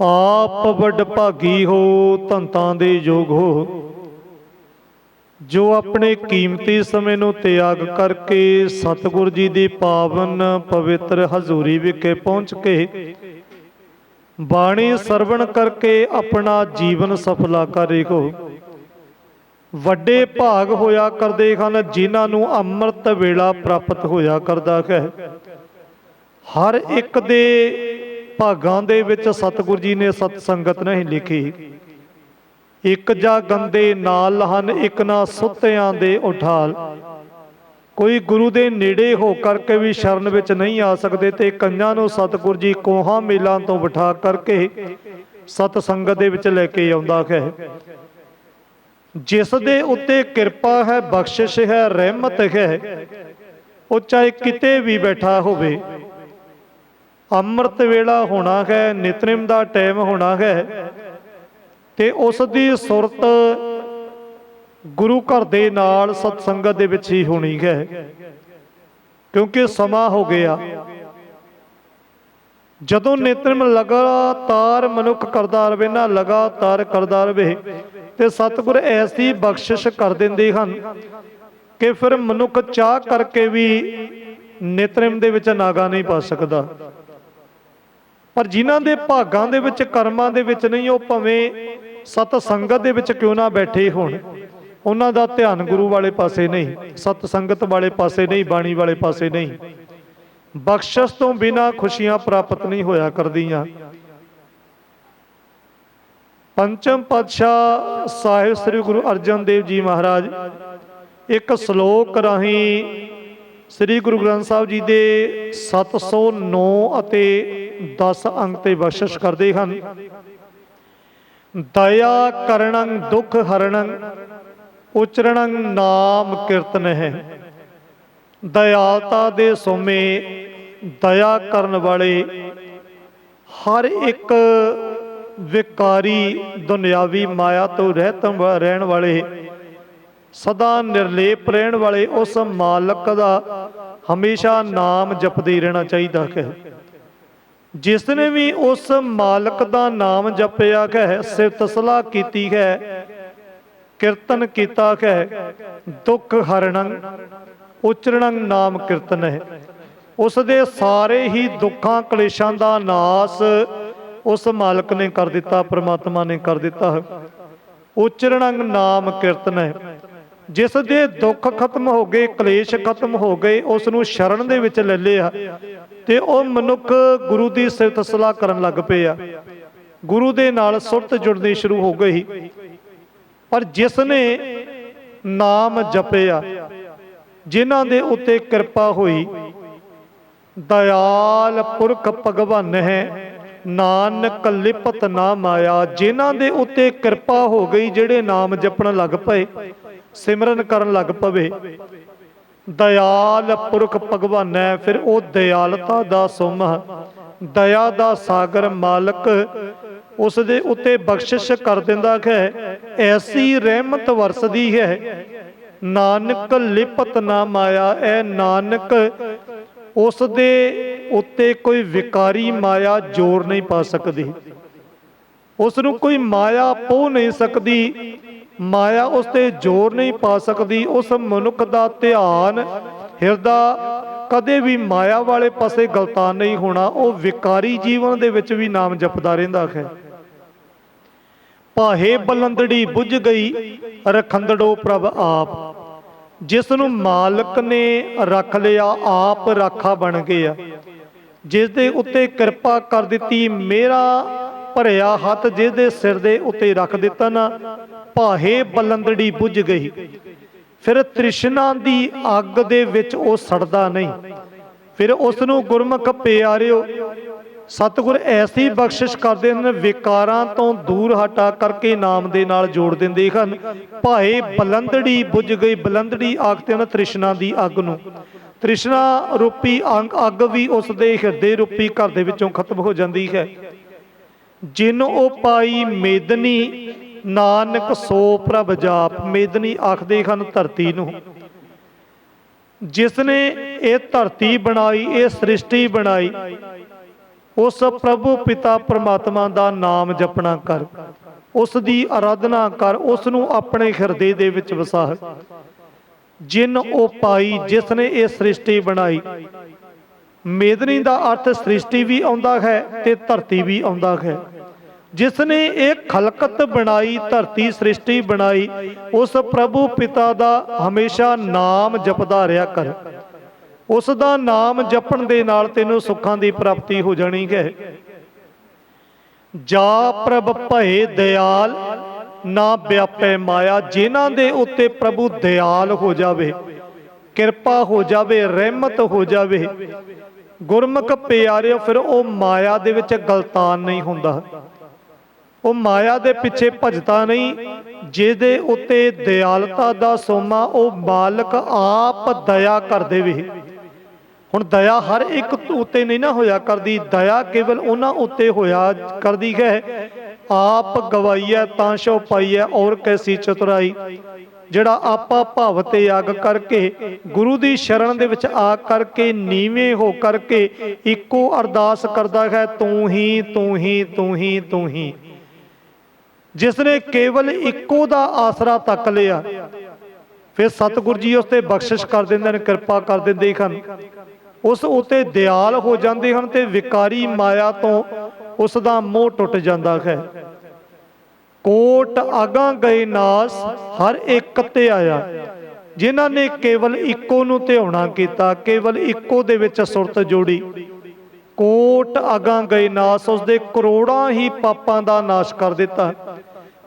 ਆਪ ਵੱਡ ਭਾਗੀ ਹੋ, ਧੰਤਾਂ ਦੇ ਯੋਗ ਹੋ। ਜੋ ਆਪਣੇ ਕੀਮਤੀ ਸਮੇਂ ਨੂੰ ਤਿਆਗ ਕਰਕੇ ਸਤਿਗੁਰ ਜੀ ਦੀ ਪਾਵਨ ਪਵਿੱਤਰ ਹਜ਼ੂਰੀ ਵਿਖੇ ਪਹੁੰਚ ਕੇ ਬਾਣੀ ਸਰਵਣ ਕਰਕੇ ਆਪਣਾ ਜੀਵਨ ਸਫਲਾ ਕਰੇ ਕਰੇਗੋ ਵੱਡੇ ਭਾਗ ਹੋਇਆ ਕਰਦੇ ਹਨ, ਜਿਨ੍ਹਾਂ ਨੂੰ ਅੰਮ੍ਰਿਤ ਵੇਲਾ ਪ੍ਰਾਪਤ ਹੋਇਆ ਕਰਦਾ ਹੈ। ਹਰ ਇੱਕ ਦੇ ਭਾਗਾਂ ਦੇ ਵਿੱਚ ਸਤਿਗੁਰ ਜੀ ਨੇ ਸਤ ਸੰਗਤ ਨਹੀਂ ਲਿਖੀ। ਇੱਕ ਜਾ ਗੰਦੇ ਨਾਲ ਹਨ, ਇੱਕ ਨਾ ਸੁੱਤਿਆਂ ਦੇ ਉਠਾਲ। ਕੋਈ ਗੁਰੂ ਦੇ ਨੇੜੇ ਹੋ ਕਰਕੇ ਵੀ ਸ਼ਰਨ ਵਿੱਚ ਨਹੀਂ ਆ ਸਕਦੇ ਤੇ ਕੰਨਾਂ ਨੂੰ ਸਤਿਗੁਰੂ ਜੀ ਕੋਹਾਂ ਮੇਲਾਂ ਤੋਂ ਬਿਠਾ ਕਰਕੇ ਸਤ ਸੰਗਤ ਦੇ ਵਿੱਚ ਲੈ ਕੇ ਆਉਂਦਾ ਹੈ। ਜਿਸ ਦੇ ਉੱਤੇ ਕਿਰਪਾ ਹੈ, ਬਖਸ਼ਿਸ਼ ਹੈ, ਰਹਿਮਤ ਹੈ, ਉਹ ਚਾਹੇ ਕਿਤੇ ਵੀ ਬੈਠਾ ਹੋਵੇ। ਅੰਮ੍ਰਿਤ ਵੇਲਾ ਹੋਣਾ ਹੈ, ਨਿਤਨੇਮ ਦਾ ਟਾਈਮ ਹੋਣਾ ਹੈ। ਤੇ ਉਸ ਦੀ ਸੁਰਤ ਗੁਰੂ ਘਰ ਦੇ ਨਾਲ ਸਤ ਸੰਗਤ ਦੇ ਵਿੱਚ ਹੀ ਹੋਣੀ ਹੈ, ਕਿਉਂਕਿ ਸਮਾਂ ਹੋ ਗਿਆ। ਜਦੋਂ ਨਿਤਨੇਮ ਲਗਾਤਾਰ ਮਨੁੱਖ ਕਰਦਾ ਰਵੇ, ਨਾ ਲਗਾਤਾਰ ਕਰਦਾ ਰਵੇ, ਤੇ ਸਤਿਗੁਰ ਐਸੀ ਬਖਸ਼ਿਸ਼ ਕਰ ਦਿੰਦੇ ਹਨ ਕਿ ਫਿਰ ਮਨੁੱਖ ਚਾਹ ਕਰਕੇ ਵੀ ਨਿਤਨੇਮ ਦੇ ਵਿੱਚ ਨਾਗਾ ਨਹੀਂ ਪਾ ਸਕਦਾ। ਪਰ ਜਿਨ੍ਹਾਂ ਦੇ ਭਾਗਾਂ ਦੇ ਵਿੱਚ ਕਰਮਾਂ ਦੇ ਵਿੱਚ ਨਹੀਂ, ਉਹ ਭਵੇਂ ਸਤ ਸੰਗਤ ਦੇ ਵਿੱਚ ਕਿਉਂ ਨਾ ਬੈਠੇ ਹੋਣ, ਉਹਨਾਂ ਦਾ ਧਿਆਨ ਗੁਰੂ ਵਾਲੇ ਪਾਸੇ ਨਹੀਂ, ਸਤ ਸੰਗਤ ਵਾਲੇ ਪਾਸੇ ਨਹੀਂ, ਬਾਣੀ ਵਾਲੇ ਪਾਸੇ ਨਹੀਂ। ਬਖਸ਼ਿਸ਼ ਤੋਂ ਬਿਨਾ ਖੁਸ਼ੀਆਂ ਪ੍ਰਾਪਤ ਨਹੀਂ ਹੋਇਆ ਕਰਦੀਆਂ। ਪੰਚਮ ਪਾਤਸ਼ਾਹ ਸਾਹਿਬ ਸ੍ਰੀ ਗੁਰੂ ਅਰਜਨ ਦੇਵ ਜੀ ਮਹਾਰਾਜ ਇੱਕ ਸ਼ਲੋਕ ਰਾਹੀਂ ਸ੍ਰੀ ਗੁਰੂ ਗ੍ਰੰਥ ਸਾਹਿਬ ਜੀ ਦੇ 709 ਅਤੇ 10 ਅੰਕ ਤੇ ਬਖਸ਼ਿਸ਼ ਕਰਦੇ ਹਨ। ਦਇਆ ਕਰਣੰ ਦੁਖ ਹਰਣੰ ਉਚਰਣੰ ਨਾਮ ਕੀਰਤਨ ਹੈ। ਦਇਆਲਤਾ ਦੇ ਸੋਮੇ ਦਇਆ ਕਰਨ ਵਾਲੇ ਹਰ ਇੱਕ ਵਿਕਾਰੀ ਦੁਨਿਆਵੀ ਮਾਇਆ ਤੋਂ ਰਹਿਤ ਰਹਿਣ ਵਾਲੇ, ਸਦਾ ਨਿਰਲੇਪ ਰਹਿਣ ਵਾਲੇ ਉਸ ਮਾਲਕ ਦਾ ਹਮੇਸ਼ਾ ਨਾਮ ਜਪਦੇ ਰਹਿਣਾ ਚਾਹੀਦਾ ਹੈ। ਜਿਸ ਨੇ ਵੀ ਉਸ ਮਾਲਕ ਦਾ ਨਾਮ ਜਪਿਆ ਹੈ ਸਿਫਤ ਸਲਾਹ ਕੀਤੀ ਹੈ ਕੀਰਤਨ ਕੀਤਾ ਹੈ ਦੁੱਖ ਹਰਣੰ, ਉਚਰਣੰ ਨਾਮ ਕੀਰਤਨ ਹੈ। ਉਸ ਦੇ ਸਾਰੇ ਹੀ ਦੁੱਖਾਂ ਕਲੇਸ਼ਾਂ ਦਾ ਨਾਸ ਉਸ ਮਾਲਕ ਨੇ ਕਰ ਦਿੱਤਾ, ਪ੍ਰਮਾਤਮਾ ਨੇ ਕਰ ਦਿੱਤਾ। ਹੈ ਉਚਰਣੰ ਨਾਮ ਕੀਰਤਨ ਹੈ। ਜਿਸ ਦੇ ਦੁੱਖ ਖਤਮ ਹੋ ਗਏ, ਕਲੇਸ਼ ਖਤਮ ਹੋ ਗਏ ਉਸ ਨੂੰ ਸ਼ਰਨ ਦੇ ਵਿੱਚ ਲੈ ਲਿਆ ਤੇ ਉਹ ਮਨੁੱਖ ਗੁਰੂ ਦੀ ਸਿਫਤ ਸਲਾਹ ਕਰਨ ਲੱਗ ਪਏ ਆ ਗੁਰੂ ਦੇ ਨਾਲ ਸੁਰਤ ਜੁੜਨੀ ਸ਼ੁਰੂ ਹੋ ਗਈ। ਪਰ ਜਿਸ ਨੇ ਨਾਮ ਜਪਿਆ, ਜਿਨ੍ਹਾਂ ਦੇ ਉੱਤੇ ਕਿਰਪਾ ਹੋਈ, ਦਇਆਲ ਪੁਰਖ ਭਗਵਾਨ ਹੈ, ਨਾਨਕ ਲਿਪਤ ਨਾ ਮਾਇਆ ਜਿਨ੍ਹਾਂ ਦੇ ਉੱਤੇ ਕਿਰਪਾ ਹੋ ਗਈ, ਜਿਹੜੇ ਨਾਮ ਜਪਣ ਲੱਗ ਪਏ ਸਿਮਰਨ ਕਰਨ ਲੱਗ ਪਵੇ। ਦਇਆਲ ਪੁਰਖ ਭਗਵਾਨ, ਫਿਰ ਉਹ ਦਇਆਲਤਾ ਦਾ ਸੁਮ ਦਇਆ ਦਾ ਸਾਗਰ ਮਾਲਕ ਉਸ ਦੇ ਉੱਤੇ ਬਖਸ਼ਿਸ਼ ਕਰ ਦਿੰਦਾ ਹੈ। ਐਸੀ ਰਹਿਮਤ ਵਰਸਦੀ ਹੈ। ਨਾਨਕ ਲਿਪਤ ਨਾ ਮਾਇਆ, ਐ ਨਾਨਕ ਉਸ ਦੇ ਉੱਤੇ ਕੋਈ ਵਿਕਾਰੀ ਮਾਇਆ ਜ਼ੋਰ ਨਹੀਂ ਪਾ ਸਕਦੀ। ਉਸ ਨੂੰ ਕੋਈ ਮਾਇਆ ਪੋ ਨਹੀਂ ਸਕਦੀ। ਮਾਇਆ ਉਸ ਤੇ ਜ਼ੋਰ ਨਹੀਂ ਪਾ ਸਕਦੀ, ਉਸ ਮਨੁੱਖ ਦਾ ਧਿਆਨ, ਹਿਰਦਾ ਕਦੇ ਵੀ ਮਾਇਆ ਵਾਲੇ ਪਾਸੇ ਗਲਤਾਨ ਨਹੀਂ ਹੋਣਾ, ਉਹ ਵਿਕਾਰੀ ਜੀਵਨ ਦੇ ਵਿੱਚ ਵੀ ਨਾਮ ਜਪਦਾ ਰਹਿੰਦਾ ਹੈ। ਪਾਹੇ ਬਲੰਦੜੀ ਬੁੱਝ ਗਈ, ਰਖੰਦੜੋ ਪ੍ਰਭ ਆਪ ਜਿਸ ਨੂੰ ਮਾਲਕ ਨੇ ਰੱਖ ਲਿਆ, ਆਪ ਰਾਖਾ ਬਣ ਗਿਆ। ਜਿਸ ਦੇ ਉੱਤੇ ਕਿਰਪਾ ਕਰ ਦਿੱਤੀ, ਮੇਰਾ ਭਰਿਆ ਹੱਥ ਜਿਸ ਦੇ ਸਿਰ ਦੇ ਉੱਤੇ ਰੱਖ ਦਿੱਤਾ ਨਾ, ਭਾਹੇ ਬਲੰਦੜੀ ਬੁੱਝ ਗਈ। ਫਿਰ ਤ੍ਰਿਸ਼ਨਾ ਦੀ ਅੱਗ ਦੇ ਵਿੱਚ ਉਹ ਸੜਦਾ ਨਹੀਂ। ਫਿਰ ਉਸ ਨੂੰ ਗੁਰਮੁਖ ਪਿਆਰਿਓ, ਸਤਿਗੁਰ ਐਸੀ ਬਖਸ਼ਿਸ਼ ਕਰਦੇ ਹਨ, ਵਿਕਾਰਾਂ ਤੋਂ ਦੂਰ ਹਟਾ ਕਰਕੇ ਨਾਮ ਦੇ ਨਾਲ ਜੋੜ ਦਿੰਦੇ ਹਨ। ਭਾਏ ਬਲੰਦੜੀ ਬੁੱਝ ਗਈ, ਬਲੰਦੜੀ ਆਖਦੇ ਹਨ ਤ੍ਰਿਸ਼ਨਾ ਦੀ ਅੱਗ ਨੂੰ। ਤ੍ਰਿਸ਼ਨਾ ਰੂਪੀ ਅੰਗ, ਅੱਗ ਵੀ ਉਸ ਦੇ ਹਿਰਦੇ ਰੂਪੀ ਘਰ ਦੇ ਵਿੱਚੋਂ ਖਤਮ ਹੋ ਜਾਂਦੀ ਹੈ। ਜਿਨ ਉਹ ਪਾਈ ਮੇਦਨੀ, ਨਾਨਕ ਸੋ ਪ੍ਰਭ ਜਾਪ। ਮੇਦਨੀ ਆਖਦੇ ਹਨ ਧਰਤੀ ਨੂੰ। ਜਿਸ ਨੇ ਇਹ ਧਰਤੀ ਬਣਾਈ, ਇਹ ਸ੍ਰਿਸ਼ਟੀ ਬਣਾਈ, ਉਸ ਪ੍ਰਭੂ ਪਿਤਾ ਪਰਮਾਤਮਾ ਦਾ ਨਾਮ ਜਪਣਾ ਕਰ। ਉਸ ਦੀ ਆਰਾਧਨਾ ਕਰ, ਉਸ ਨੂੰ ਆਪਣੇ ਹਿਰਦੇ ਦੇ ਵਿੱਚ ਵਸਾ। ਜਿਨ ਉਹ ਪਾਈ ਜਿਸ ਨੇ ਇਹ ਸ੍ਰਿਸ਼ਟੀ ਬਣਾਈ ਮੇਦਨੀ ਦਾ ਅਰਥ ਸ੍ਰਿਸ਼ਟੀ ਵੀ ਆਉਂਦਾ ਹੈ ਤੇ ਧਰਤੀ ਵੀ ਆਉਂਦਾ ਹੈ। ਜਿਸ ਨੇ ਇਹ ਖਲਕਤ ਬਣਾਈ, ਧਰਤੀ ਸ੍ਰਿਸ਼ਟੀ ਬਣਾਈ, ਉਸ ਪ੍ਰਭੂ ਪਿਤਾ ਦਾ ਹਮੇਸ਼ਾ ਨਾਮ ਜਪਦਾ ਰਿਹਾ ਕਰ। ਉਸ ਦਾ ਨਾਮ ਜਪਣ ਦੇ ਨਾਲ ਤੈਨੂੰ ਸੁੱਖਾਂ ਦੀ ਪ੍ਰਾਪਤੀ ਹੋ ਜਾਣੀ ਹੈ। ਜਾ ਪ੍ਰਭ ਭਏ ਦਿਆਲ, ਨਾ ਵਿਆਪੈ ਮਾਇਆ, ਜਿਨ੍ਹਾਂ ਦੇ ਉੱਤੇ ਪ੍ਰਭੂ ਦਿਆਲ ਹੋ ਜਾਵੇ। ਕਿਰਪਾ ਹੋ ਜਾਵੇ, ਰਹਿਮਤ ਹੋ ਜਾਵੇ। ਗੁਰਮੁਖ ਪਿਆਰਿਓ, ਫਿਰ ਉਹ ਮਾਇਆ ਦੇ ਵਿੱਚ ਗਲਤਾਨ ਨਹੀਂ ਹੁੰਦਾ। ਉਹ ਮਾਇਆ ਦੇ ਪਿੱਛੇ ਭਜਦਾ ਨਹੀਂ, ਜਿਹਦੇ ਉੱਤੇ ਦਿਆਲਤਾ ਦਾ ਸੋਮਾ, ਉਹ ਮਾਲਕ ਆਪ ਦਇਆ ਕਰ ਦੇਵੇ ਹੁਣ ਦਇਆ ਹਰ ਇੱਕ ਉੱਤੇ ਨਹੀਂ ਨਾ ਹੋਇਆ ਕਰਦੀ, ਦਇਆ ਕੇਵਲ ਉਹਨਾਂ ਉੱਤੇ ਹੋਇਆ ਕਰਦੀ ਹੈ। ਆਪ ਗਵਾਈਐ, ਤਾਂ ਸ਼ੋ ਪਾਈਐ, ਔਰ ਕੈਸੀ ਚਤੁਰਾਈ। ਜਿਹੜਾ ਆਪਾ ਭਵ ਤੇ ਆਗ ਕਰਕੇ, ਗੁਰੂ ਦੀ ਸ਼ਰਨ ਦੇ ਵਿੱਚ ਆ ਕਰਕੇ, ਨੀਵੇਂ ਹੋ ਕਰਕੇ ਇੱਕੋ ਅਰਦਾਸ ਕਰਦਾ ਹੈ, ਤੂੰ ਹੀ ਤੂੰ ਹੀ ਤੂੰ ਹੀ ਤੂੰ ਹੀ। ਜਿਸ ਨੇ ਕੇਵਲ ਇੱਕੋ ਦਾ ਆਸਰਾ ਤੱਕ ਲਿਆ, ਫਿਰ ਸਤਿਗੁਰ ਜੀ ਉਸ ਤੇ ਬਖਸ਼ਿਸ਼ ਕਰ ਦਿੰਦੇ ਨੇ ਕਿਰਪਾ ਕਰ ਦਿੰਦੇ ਹਨ। ਉਸ ਉਤੇ ਦਿਆਲ ਹੋ ਜਾਂਦੇ ਹਨ ਤੇ ਵਿਕਾਰੀ ਮਾਇਆ ਤੋਂ ਉਸ ਦਾ ਮੋਹ ਟੁੱਟ ਜਾਂਦਾ ਹੈ। ਕੋਟ ਆਗਾ ਗਏ ਨਾਸ, ਹਰ ਇੱਕ ਤੇ ਆਇਆ। ਜਿਨ੍ਹਾਂ ਨੇ ਕੇਵਲ ਇੱਕੋ ਨੂੰ ਧਿਆਉਣਾ ਕੀਤਾ, ਕੇਵਲ ਇੱਕੋ ਦੇ ਵਿੱਚ ਸੁਰਤ ਜੋੜੀ। ਕੋਟ ਆਗਾ ਗਏ ਨਾਸ ਉਸ ਦੇ ਕਰੋੜਾਂ ਹੀ ਪਾਪਾਂ ਦਾ ਨਾਸ਼ ਕਰ ਦਿੱਤਾ।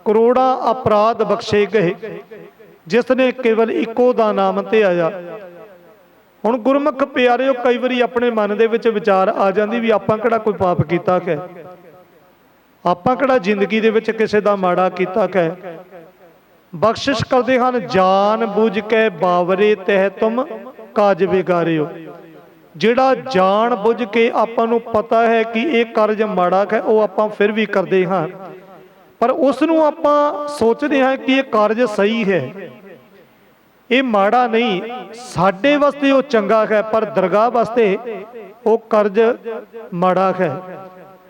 ਕਰੋੜਾਂ ਅਪਰਾਧ ਬਖਸ਼ੇ ਗਏ। ਜਿਸ ਨੇ ਕੇਵਲ ਇੱਕੋ ਦਾ ਨਾਮ ਤੇ ਆਇਆ। ਹੁਣ ਗੁਰਮੁਖ ਪਿਆਰਿਓ, ਕਈ ਵਾਰੀ ਆਪਣੇ ਮਨ ਦੇ ਵਿੱਚ ਵਿਚਾਰ ਆ ਜਾਂਦੀ ਵੀ ਆਪਾਂ ਕਿਹੜਾ ਕੋਈ ਪਾਪ ਕੀਤਾ ਹੈ ਆਪਾਂ ਕਿਹੜਾ ਜ਼ਿੰਦਗੀ ਦੇ ਵਿੱਚ ਕਿਸੇ ਦਾ ਮਾੜਾ ਕੀਤਾ ਹੈ ਬਖਸ਼ਿਸ਼ ਕਰਦੇ ਹਨ, ਜਾਨ ਬੁੱਝ ਕੇ ਬਾਵਰੇ ਤਹਿ ਤੁਮ ਕਾਜ ਵਿਗਾਰਿਓ। ਜਿਹੜਾ ਜਾਣ ਬੁੱਝ ਕੇ ਆਪਾਂ ਨੂੰ ਪਤਾ ਹੈ ਕਿ ਇਹ ਕਰਜ਼ ਮਾੜਾ ਹੈ ਉਹ ਆਪਾਂ ਫਿਰ ਵੀ ਕਰਦੇ ਹਾਂ। ਪਰ ਉਸ ਨੂੰ ਆਪਾਂ ਸੋਚਦੇ ਹਾਂ ਕਿ ਇਹ ਕਾਰਜ ਸਹੀ ਹੈ। ਇਹ ਮਾੜਾ ਨਹੀਂ, ਸਾਡੇ ਵਾਸਤੇ ਉਹ ਚੰਗਾ ਹੈ ਪਰ ਦਰਗਾਹ ਵਾਸਤੇ ਉਹ ਕਰਜ਼ ਮਾੜਾ ਹੈ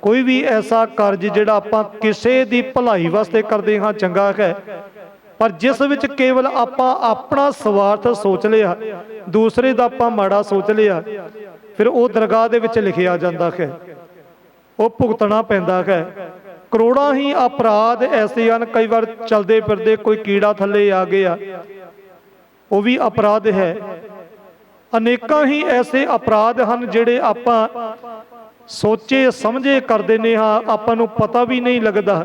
ਕੋਈ ਵੀ ਐਸਾ ਕਰਜ਼ ਜਿਹੜਾ ਆਪਾਂ ਕਿਸੇ ਦੀ ਭਲਾਈ ਵਾਸਤੇ ਕਰਦੇ ਹਾਂ, ਚੰਗਾ ਹੈ। ਪਰ ਜਿਸ ਵਿੱਚ ਕੇਵਲ ਆਪਾਂ ਆਪਣਾ ਸਵਾਰਥ ਸੋਚ ਲਿਆ, ਦੂਸਰੇ ਦਾ ਆਪਾਂ ਮਾੜਾ ਸੋਚ ਲਿਆ, ਫਿਰ ਉਹ ਦਰਗਾਹ ਦੇ ਵਿੱਚ ਲਿਖਿਆ ਜਾਂਦਾ ਹੈ। ਉਹ ਭੁਗਤਣਾ ਪੈਂਦਾ ਹੈ। ਕਰੋੜਾਂ ਹੀ ਅਪਰਾਧ ਐਸੇ ਹਨ, ਕਈ ਵਾਰ ਚਲਦੇ ਫਿਰਦੇ ਕੋਈ ਕੀੜਾ ਥੱਲੇ ਆ ਗਿਆ। ਉਹ ਵੀ ਅਪਰਾਧ ਹੈ। ਅਨੇਕਾਂ ਹੀ ਐਸੇ ਅਪਰਾਧ ਹਨ ਜਿਹੜੇ ਆਪਾਂ ਸੋਚੇ, ਸਮਝੇ, ਕਰਦੇ ਨੇ ਹਾਂ ਆਪਾਂ ਨੂੰ ਪਤਾ ਵੀ ਨਹੀਂ ਲੱਗਦਾ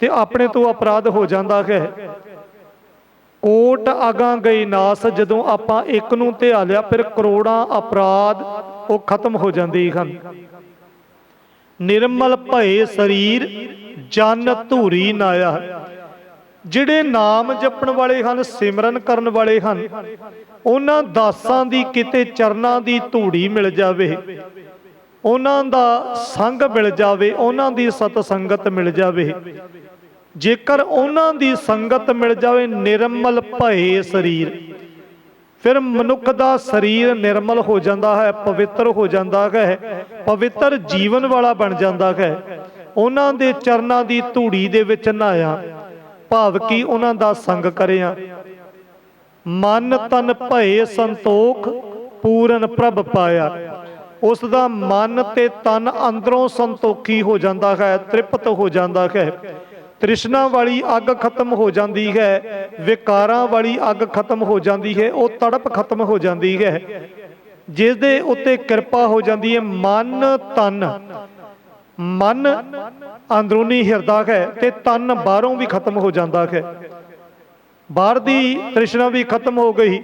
ਤੇ ਆਪਣੇ ਤੋਂ ਅਪਰਾਧ ਹੋ ਜਾਂਦਾ ਹੈ। ਕੋਟ ਆਗਾ ਗਈ ਨਾਸ ਜਦੋਂ ਆਪਾਂ ਇੱਕ ਨੂੰ ਧਿਆ ਲਿਆ, ਫਿਰ ਕਰੋੜਾਂ ਅਪਰਾਧ ਉਹ ਖਤਮ ਹੋ ਜਾਂਦੇ ਹਨ। ਨਿਰਮਲ ਭਏ ਸਰੀਰ, ਜਨ ਧੂਰੀ ਨਾਇਆ। ਜਿਹੜੇ ਨਾਮ ਜਪਣ ਵਾਲੇ ਹਨ, ਸਿਮਰਨ ਕਰਨ ਵਾਲੇ ਹਨ, ਉਹਨਾਂ ਦਾਸਾਂ ਦੀ ਕਿਤੇ ਚਰਨਾਂ ਦੀ ਧੂੜੀ ਮਿਲ ਜਾਵੇ। ਉਹਨਾਂ ਦਾ ਸੰਗ ਮਿਲ ਜਾਵੇ, ਉਹਨਾਂ ਦੀ ਸਤ ਸੰਗਤ ਮਿਲ ਜਾਵੇ। ਜੇਕਰ ਉਹਨਾਂ ਦੀ ਸੰਗਤ ਮਿਲ ਜਾਵੇ, ਨਿਰਮਲ ਭਏ ਸਰੀਰ। ਫਿਰ ਮਨੁੱਖ ਦਾ ਸਰੀਰ ਨਿਰਮਲ ਹੋ ਜਾਂਦਾ ਹੈ, ਪਵਿੱਤਰ ਹੋ ਜਾਂਦਾ ਹੈ, ਪਵਿੱਤਰ ਜੀਵਨ ਵਾਲਾ ਬਣ ਜਾਂਦਾ ਹੈ। ਉਹਨਾਂ ਦੇ ਚਰਨਾਂ ਦੀ ਧੂੜੀ ਦੇ ਵਿੱਚ ਨਹਾਇਆ, ਭਾਵ ਕਿ ਉਹਨਾਂ ਦਾ ਸੰਗ ਕਰਿਆ। ਮਨ ਤਨ ਭਏ ਸੰਤੋਖ, ਪੂਰਨ ਪ੍ਰਭ ਪਾਇਆ। ਉਸ ਦਾ ਮਨ ਤੇ ਤਨ ਅੰਦਰੋਂ ਸੰਤੋਖੀ ਹੋ ਜਾਂਦਾ ਹੈ, ਤ੍ਰਿਪਤ ਹੋ ਜਾਂਦਾ ਹੈ। ਤ੍ਰਿਸ਼ਨਾ ਵਾਲੀ ਅੱਗ ਖਤਮ ਹੋ ਜਾਂਦੀ ਹੈ, ਵਿਕਾਰਾਂ ਵਾਲੀ ਅੱਗ ਖਤਮ ਹੋ ਜਾਂਦੀ ਹੈ, ਉਹ ਤੜਪ ਖਤਮ ਹੋ ਜਾਂਦੀ ਹੈ। ਜਿਸ ਦੇ ਉੱਤੇ ਕਿਰਪਾ ਹੋ ਜਾਂਦੀ ਹੈ, ਮਨ, ਤਨ। ਮਨ ਅੰਦਰੂਨੀ ਹਿਰਦਾ ਹੈ ਤੇ ਤਨ ਬਾਹਰੋਂ ਵੀ ਖਤਮ ਹੋ ਜਾਂਦਾ ਹੈ। ਬਾਹਰ ਦੀ ਤ੍ਰਿਸ਼ਨਾ ਵੀ ਖਤਮ ਹੋ ਗਈ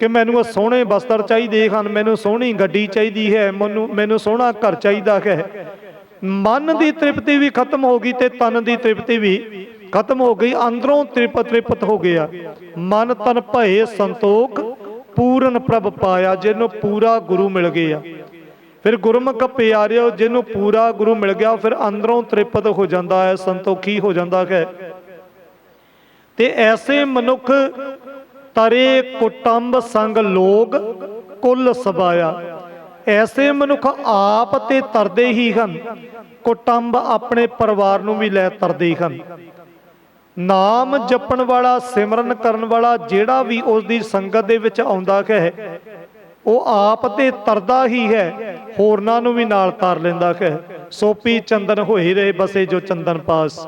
ਕਿ ਮੈਨੂੰ ਇਹ ਸੋਹਣੇ ਬਸਤਰ ਚਾਹੀਦੇ ਹਨ, ਮੈਨੂੰ ਸੋਹਣੀ ਗੱਡੀ ਚਾਹੀਦੀ ਹੈ, ਮੈਨੂੰ ਮੈਨੂੰ ਸੋਹਣਾ ਘਰ ਚਾਹੀਦਾ ਹੈ। ਮਨ ਦੀ ਤ੍ਰਿਪਤੀ ਵੀ ਖਤਮ ਹੋ ਗਈ ਤੇ ਤਨ ਦੀ ਤ੍ਰਿਪਤੀ ਵੀ ਖਤਮ ਹੋ ਗਈ, ਅੰਦਰੋਂ ਤ੍ਰਿਪਤ ਤ੍ਰਿਪਤ ਹੋ ਗਿਆ। ਮਨ ਤਨ ਭਏ ਸੰਤੋਖ, ਪੂਰਨ ਪ੍ਰਭ ਪਾਇਆ, ਜਿਹਨੂੰ ਪੂਰਾ ਗੁਰੂ ਮਿਲ ਗਿਆ। ਫਿਰ ਗੁਰਮੁਖ ਪਿਆਰਿਓ, ਜਿਹਨੂੰ ਪੂਰਾ ਗੁਰੂ ਮਿਲ ਗਿਆ, ਫਿਰ ਅੰਦਰੋਂ ਤ੍ਰਿਪਤ ਹੋ ਜਾਂਦਾ ਹੈ, ਸੰਤੋਖੀ ਹੋ ਜਾਂਦਾ ਹੈ। ਤੇ ਐਸੇ ਮਨੁੱਖ ਤਰੇ ਕੁਟੰਬ ਸੰਗ ਲੋਗ ਕੁੱਲ ਸਬਾਇਆ। ਐਸੇ ਮਨੁੱਖ ਆਪ ਤੇ ਤਰਦੇ ਹੀ ਹਨ, ਕੁਟੰਬ ਆਪਣੇ ਪਰਿਵਾਰ ਨੂੰ ਵੀ ਲੈ ਤਰਦੇ ਹੀ ਹਨ। ਨਾਮ ਜਪਣ ਵਾਲਾ, ਸਿਮਰਨ ਕਰਨ ਵਾਲਾ ਜਿਹੜਾ ਵੀ ਉਸ ਦੀ ਸੰਗਤ ਦੇ ਵਿੱਚ ਆਉਂਦਾ ਹੈ ਉਹ ਆਪ ਤੇ ਤਰਦਾ ਹੀ ਹੈ, ਹੋਰਨਾਂ ਨੂੰ ਵੀ ਨਾਲ ਤਾਰ ਲੈਂਦਾ ਹੈ ਸੋਪੀ ਚੰਦਨ ਹੋਏ ਰਹੇ ਬਸੇ ਜੋ ਚੰਦਨ ਪਾਸ।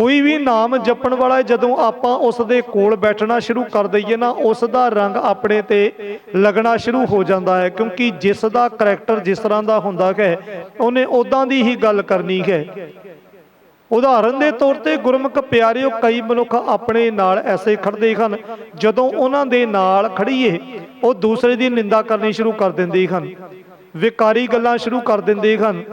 ਕੋਈ ਵੀ ਨਾਮ ਜਪਣ ਵਾਲਾ ਜਦੋਂ ਆਪਾਂ ਉਸ ਦੇ ਕੋਲ ਬੈਠਣਾ ਸ਼ੁਰੂ ਕਰ ਦਈਏ ਨਾ, ਉਸ ਦਾ ਰੰਗ ਆਪਣੇ ਤੇ ਲੱਗਣਾ ਸ਼ੁਰੂ ਹੋ ਜਾਂਦਾ ਹੈ, ਕਿਉਂਕਿ ਜਿਸ ਦਾ ਕਰੈਕਟਰ ਜਿਸ ਤਰ੍ਹਾਂ ਦਾ ਹੁੰਦਾ ਹੈ, ਉਹਨੇ ਉਦਾਂ ਦੀ ਹੀ ਗੱਲ ਕਰਨੀ ਹੈ। ਉਦਾਹਰਨ ਦੇ ਤੌਰ ਤੇ ਗੁਰਮੁਖ ਪਿਆਰਿਓ, ਕਈ ਮਨੁੱਖ ਆਪਣੇ ਨਾਲ ਐਸੇ ਖੜਦੇ ਹਨ, ਜਦੋਂ ਉਹਨਾਂ ਦੇ ਨਾਲ ਖੜੀਏ, ਉਹ ਦੂਸਰੇ ਦੀ ਨਿੰਦਾ ਕਰਨੀ ਸ਼ੁਰੂ ਕਰ ਦਿੰਦੇ ਹਨ, ਵਿਕਾਰੀ ਗੱਲਾਂ ਸ਼ੁਰੂ ਕਰ ਦਿੰਦੇ ਹਨ।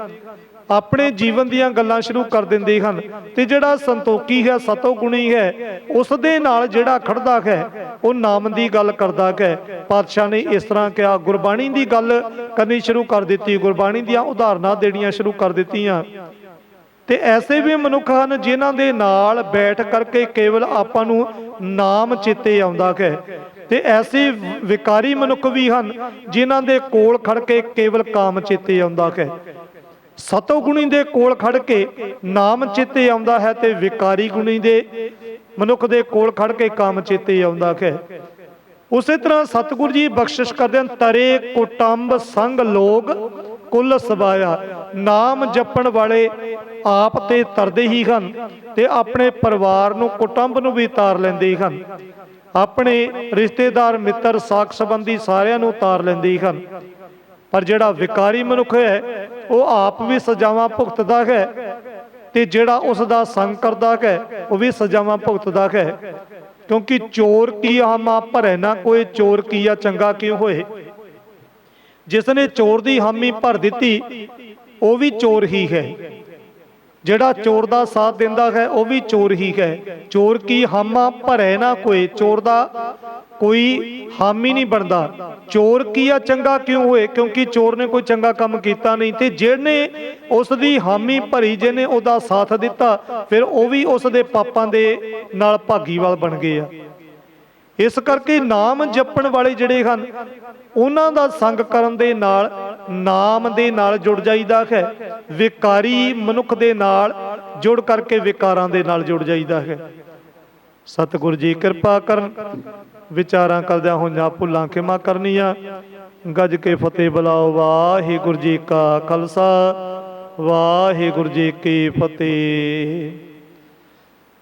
ਆਪਣੇ ਜੀਵਨ ਦੀਆਂ ਗੱਲਾਂ ਸ਼ੁਰੂ ਕਰ ਦਿੰਦੇ ਹਨ ਤੇ ਜਿਹੜਾ ਸੰਤੋਖੀ ਹੈ, ਸਤੋਗੁਣੀ ਹੈ ਉਸ ਦੇ ਨਾਲ ਜਿਹੜਾ ਖੜਦਾ ਹੈ, ਉਹ ਨਾਮ ਦੀ ਗੱਲ ਕਰਦਾ ਹੈ। ਪਾਤਸ਼ਾਹ ਨੇ ਇਸ ਤਰ੍ਹਾਂ ਕਿਹਾ, ਗੁਰਬਾਣੀ ਦੀ ਗੱਲ ਕਰਨੀ ਸ਼ੁਰੂ ਕਰ ਦਿੱਤੀ, ਗੁਰਬਾਣੀ ਦੀਆਂ ਉਦਾਹਰਨਾਂ ਦੇਣੀਆਂ ਸ਼ੁਰੂ ਕਰ ਦਿੱਤੀਆਂ। ਤੇ ਐਸੇ ਵੀ ਮਨੁੱਖ ਹਨ ਜਿਨ੍ਹਾਂ ਦੇ ਨਾਲ ਬੈਠ ਕਰਕੇ ਕੇਵਲ ਆਪਾਂ ਨੂੰ ਨਾਮ ਚੇਤੇ ਆਉਂਦਾ ਹੈ। ਤੇ ਐਸੇ ਵਿਕਾਰੀ ਮਨੁੱਖ ਵੀ ਹਨ ਜਿਨ੍ਹਾਂ ਦੇ ਕੋਲ ਖੜ ਕੇ ਕੇਵਲ ਕਾਮ ਚੇਤੇ ਆਉਂਦਾ ਹੈ। ਸਤੋ ਗੁਣੀ ਦੇ ਕੋਲ ਖੜ ਕੇ ਨਾਮ ਚੇਤੇ ਆਉਂਦਾ ਹੈ ਤੇ ਵਿਕਾਰੀ ਗੁਣੀ ਦੇ ਮਨੁੱਖ ਦੇ ਕੋਲ ਖੜ ਕੇ ਕਾਮ ਚੇਤੇ ਆਉਂਦਾ ਹੈ। ਉਸੇ ਤਰ੍ਹਾਂ ਸਤਿਗੁਰੂ ਜੀ ਬਖਸ਼ਿਸ਼ ਕਰਦੇ ਹਨ, ਤਰੇ ਕੁਟੰਬ ਸੰਗ ਲੋਗ ਕੁੱਲ ਸਬਾਇਆ ਨਾਮ ਜਪਣ ਵਾਲੇ ਆਪ ਤੇ ਤਰਦੇ ਹੀ ਹਨ ਤੇ ਆਪਣੇ ਪਰਿਵਾਰ ਨੂੰ ਕੁਟੰਬ ਨੂੰ ਵੀ ਤਾਰ ਲੈਂਦੇ ਹਨ। ਆਪਣੇ ਰਿਸ਼ਤੇਦਾਰ, ਮਿੱਤਰ, ਸਾਖ ਸੰਬੰਧੀ ਸਾਰਿਆਂ ਨੂੰ ਤਾਰ ਲੈਂਦੇ ਹਨ। ਪਰ ਜਿਹੜਾ ਵਿਕਾਰੀ ਮਨੁੱਖ ਹੈ ਉਹ ਆਪ ਵੀ ਸਜ਼ਾਵਾਂ ਭੁਗਤਦਾ ਹੈ ਤੇ ਜਿਹੜਾ ਉਸ ਦਾ ਸੰਗ ਕਰਦਾ ਹੈ, ਉਹ ਵੀ ਸਜ਼ਾਵਾਂ ਭੁਗਤਦਾ ਹੈ। ਕਿਉਂਕਿ ਚੋਰ ਕੀ ਹਾਮਾ ਭਰੇ ਨਾ, ਕੋਈ ਚੋਰ ਕੀਆ ਚੰਗਾ ਕਿਉ ਹੋਏ? ਜਿਸ ਨੇ ਚੋਰ ਦੀ ਹਾਮੀ ਭਰ ਦਿੱਤੀ, ਉਹ ਵੀ ਚੋਰ ਹੀ ਹੈ। ਜਿਹੜਾ ਚੋਰ ਦਾ ਸਾਥ ਦਿੰਦਾ ਹੈ, ਉਹ ਵੀ ਚੋਰ ਹੀ ਹੈ। ਚੋਰ ਕੀ ਹਾਮਾ ਭਰੇ ਨਾ ਕੋਈ? ਚੋਰ ਦਾ ਕੋਈ ਹਾਮੀ ਨਹੀਂ ਬਣਦਾ। ਚੋਰ ਕੀ ਆ, ਚੰਗਾ ਕਿਉਂ ਹੋਏ? ਕਿਉਂਕਿ ਚੋਰ ਨੇ ਕੋਈ ਚੰਗਾ ਕੰਮ ਕੀਤਾ ਨਹੀਂ ਤੇ ਜਿਹਨੇ ਉਸ ਦੀ ਹਾਮੀ ਭਰੀ, ਜਿਹਨੇ ਉਹਦਾ ਸਾਥ ਦਿੱਤਾ, ਫਿਰ ਉਹ ਵੀ ਉਸ ਦੇ ਪਾਪਾਂ ਦੇ ਨਾਲ ਭਾਗੀਵਾਲ ਬਣ ਗਏ ਆ। ਇਸ ਕਰਕੇ ਨਾਮ ਜਪਣ ਵਾਲੇ ਜਿਹੜੇ ਹਨ, ਉਹਨਾਂ ਦਾ ਸੰਗ ਕਰਨ ਦੇ ਨਾਲ ਨਾਮ ਦੇ ਨਾਲ ਜੁੜ ਜਾਈਦਾ ਹੈ, ਵਿਕਾਰੀ ਮਨੁੱਖ ਦੇ ਨਾਲ ਜੁੜ ਕਰਕੇ ਵਿਕਾਰਾਂ ਦੇ ਨਾਲ ਜੁੜ ਜਾਈਦਾ ਹੈ। ਸਤਿਗੁਰੂ ਜੀ ਕਿਰਪਾ ਕਰਨ, ਵਿਚਾਰਾਂ ਕਰਦਿਆਂ ਹੋਈਆਂ ਭੁੱਲਾਂ ਖਿਮਾ ਕਰਨੀਆਂ। ਗੱਜ ਕੇ ਫਤਿਹ ਬੁਲਾਓ, ਵਾਹਿਗੁਰੂ ਜੀ ਕਾ ਖਾਲਸਾ, ਵਾਹਿਗੁਰੂ ਜੀ ਕੀ ਫਤਿਹ।